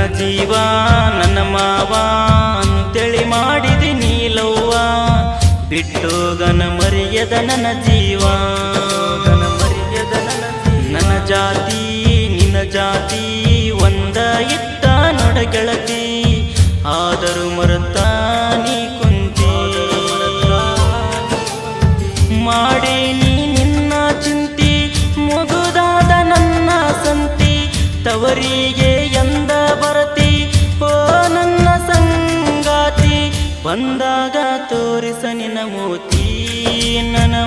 ನನ್ನ ಜೀವ, ನನ್ನ ಮಾವ, ಅಂತೇಳಿ ಮಾಡಿದಿ ನೀಲವ್ವ. ಬಿಟ್ಟೋಗನ ಮರೆಯದ ನನ್ನ ಜೀವ. ಮರೆಯದ ನನ್ನ ಜಾತಿ, ನಿನ್ನ ಜಾತಿ, ಒಂದ ಇತ್ತ ನಡ ಗೆಳತಿ ಆದರೂ ಮರುತ್ತ ಬಂದಾಗ ತೋರಿಸ ನಿನ್ನ ಮೋತಿ. ನನ್ನ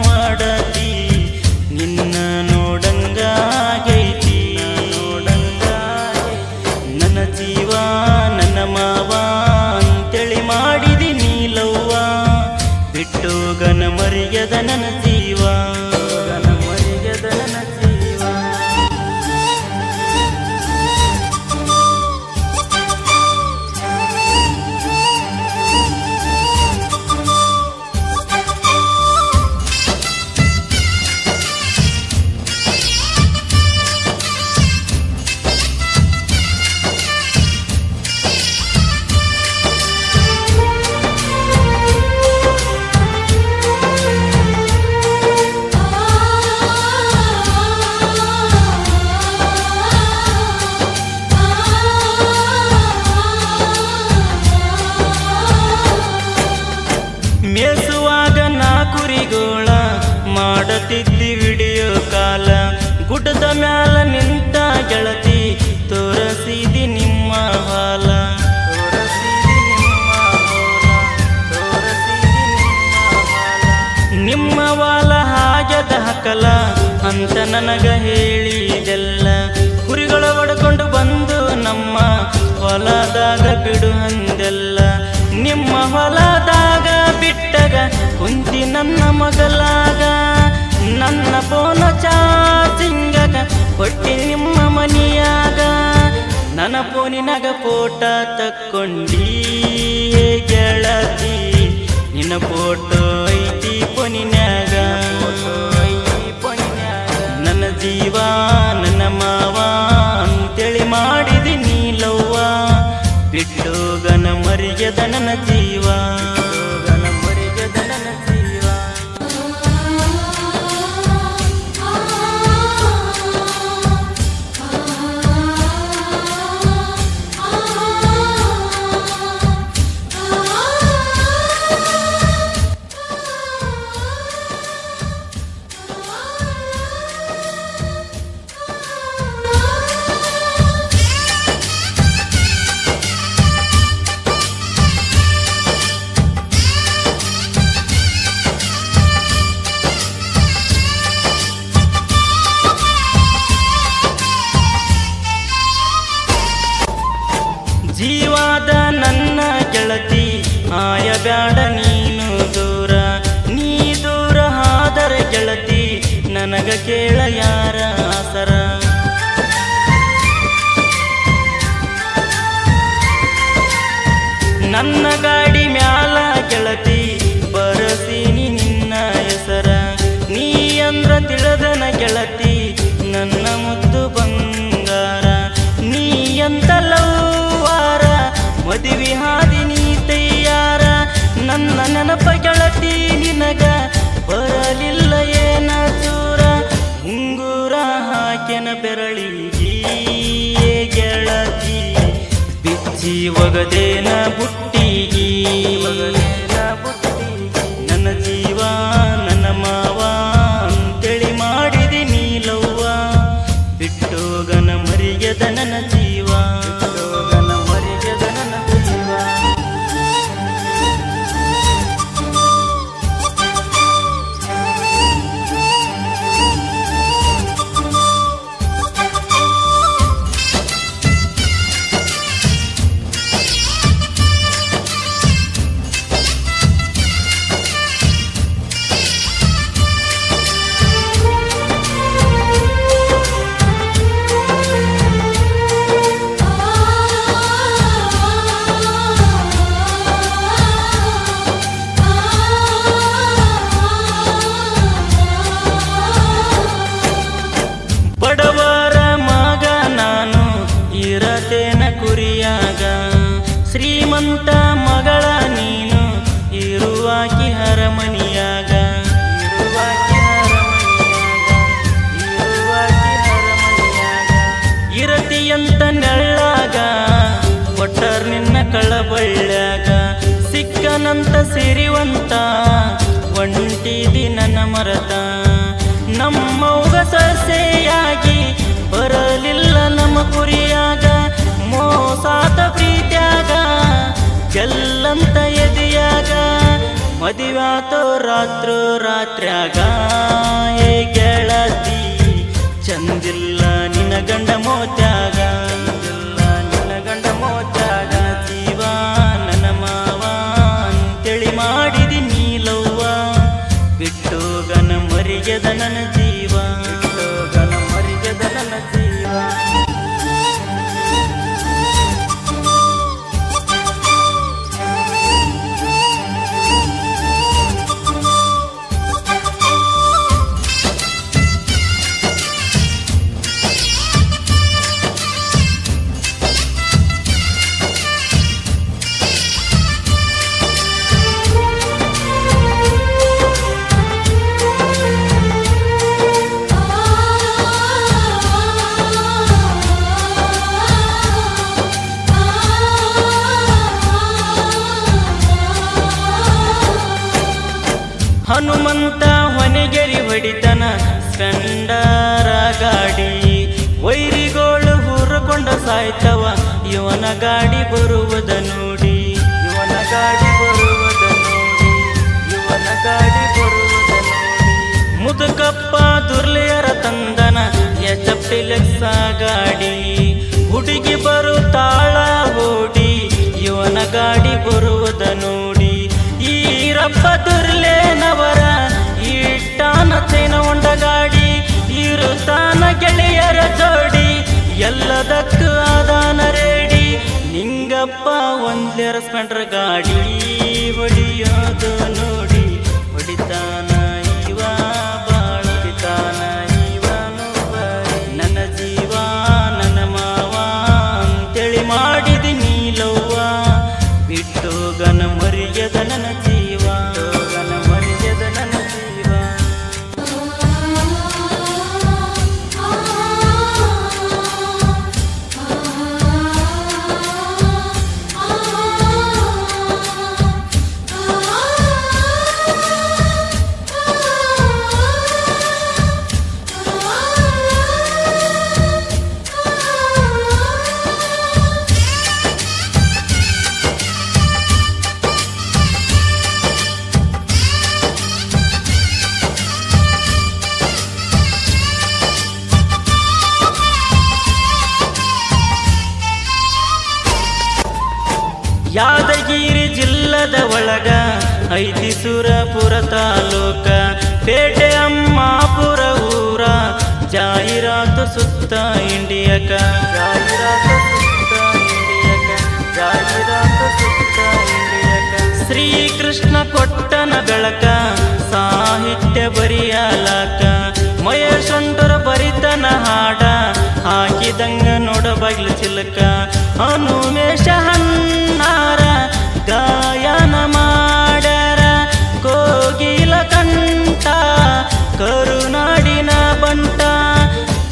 ಅಂತ ನನಗ ಹೇಳಿದೆಲ್ಲ. ಕುರಿಗಳ ಒಡ್ಕೊಂಡು ಬಂದು ನಮ್ಮ ಹೊಲದಾಗ ಬಿಡು ಅಂದೆಲ್ಲ. ನಿಮ್ಮ ಹೊಲದಾಗ ಬಿಟ್ಟಗ ಕುಂತಿ ನನ್ನ ಮಗಲಾಗ ನನ್ನ ಫೋನ ಚಾರ್ಜಿಂಗಗ ಕೊಟ್ಟಿ ನಿಮ್ಮ ಮನಿಯಾಗ. ನನ್ನ ಫೋನಿನಾಗ ಫೋಟ ತಕ್ಕೊಂಡಿ, ಗೆಳತಿ. ನಿನ್ನ ಫೋಟೋ ಜೀವ ನನ್ನ ಮಾವ ಅಂತೇಳಿ ಮಾಡಿದಿ ನೀಲವ್ವ. ಬಿಟ್ಟು ಗನ ನನ್ನ ಜೀವ. ಗೆಳತಿ ಆಯ ಬ್ಯಾಡ ನೀನು ದೂರ, ನೀ ದೂರ ಆದರ ಗೆಳತಿ, ನನಗ ಕೇಳ ಯಾರ ಆಸರ? ನನ್ನ ಗಾಡಿ ಮ್ಯಾಲ మగదేన పుట్టు ನನ್ನ ಮರತ ನಮ್ಮವ್ಗ ಸಸೆಯಾಗಿ ಬರಲಿಲ್ಲ ನಮ್ಮ ಕುರಿಯಾಗ. ಮೋಸಾತ ಪ್ರೀತ್ಯಾಗ ಗೆಲ್ಲಂತ ಎದೆಯಾಗ. ಮದಿವಾತೋ ರಾತ್ರೋ ರಾತ್ರ್ಯಾಗ. ಚಂದಿಲ್ಲ ನಿನ್ನ ಗಂಡ ಮೋತ್ಯಾಗ. ಮರಿಯದ ನನ್ನ ಸಾಯ್ತವ ಇವನ ಗಾಡಿ ಬರುವುದ ನೋಡಿ. ಇವನ ಗಾಡಿ ಬರುವುದ ನೋಡಿ. ಇವನ ಗಾಡಿ ಬರುವುದ ಮುದುಕಪ್ಪ ದುರ್ಲಿಯರ ತಂದನ ಎಚ್ಚಪ್ಪಿಲೆಕ್ಸ ಗಾಡಿ. ಹುಡುಗಿ ಬರುತ್ತಾಳ ಓಡಿ, ಇವನ ಗಾಡಿ ಬರುವುದ ನೋಡಿ. ಈರಪ್ಪ ದುರ್ಲೇನವರ ಒಂದ್ಲೆರ ಸ್ಪೆಂಡ್ರ ಗಾಡಿ ಹೊಡಿಯೋದು ನೋಡಿ. ಯಾದಗಿರಿ ಜಿಲ್ಲದ ಒಳಗ ಐತಿ ಸುರಪುರ ತಾಲೂಕ ಪೇಟೆ ಅಮ್ಮಾಪುರ ಊರ ಜಾಹೀರಾತು ಸುತ್ತ ಇಂಡಿಯಕ. ಜಾಹೀರಾತು ಸುತ್ತ ಇಂಡಿಯಕ ಜಾಹೀರಾತು ಸುತ್ತ ಇಂಡಿಯಕ. ಶ್ರೀಕೃಷ್ಣ ಕೊಟ್ಟನ ಬೆಳಕ ಸಾಹಿತ್ಯ ಬರಿಯಲಾಕ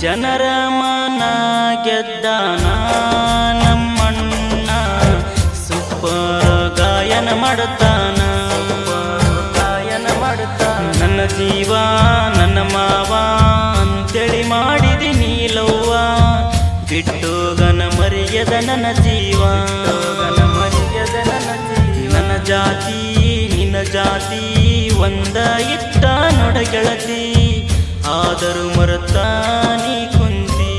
ಜನರ ಮನ ಗೆದ್ದಾನ ನಮ್ಮಣ್ಣ. ಸೂಪರ್ ಗಾಯನ ಮಾಡುತ್ತಾನ. ಗಾಯನ ಮಾಡುತ್ತಾನ ನನ್ನ ಜೀವ, ನನ್ನ ಮಾವ ಅಂತೇಳಿ ಮಾಡಿದಿ ನೀಲವ್ವ. ಬಿಟ್ಟೋಗನ ಮರ್ಯದ ನನ್ನ ಜೀವ. ಮರೆಯದ ನನ್ನ ನನ್ನ ಜಾತಿ, ನಿನ್ನ ಜಾತಿ, ಒಂದ ಇಟ್ಟ ನೋಡ ಗೆಳತಿ ಆದರೂ ಮರತ ನೀ ಕುಂತಿ.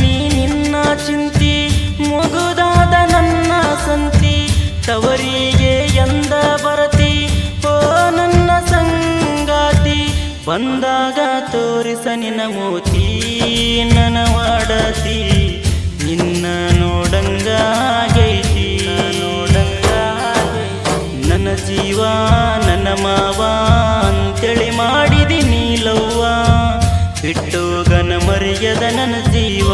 ನೀ ನಿನ್ನ ಚಿಂತಿ, ಮಗುದಾದ ನನ್ನ ಸಂತಿ. ತವರಿಗೆ ಎಂದ ಬರತಿ, ಓ ನನ್ನ ಸಂಗಾತಿ. ಬಂದಾಗ ತೋರಿಸ ನಿನ್ನ ಮೋತಿ, ನನ್ನ ವಾಡತಿ ನಿನ್ನ ನೋಡಂಗಾಗೈತಿ ಜೀವ ನನ್ನ ಮಾವ ಅಂತೇಳಿ ಮಾಡಿದಿ ನೀಲವ್ವ. ಬಿಟ್ಟೋಗನ ಮರ್ಯದ ನನ್ನ ಜೀವ.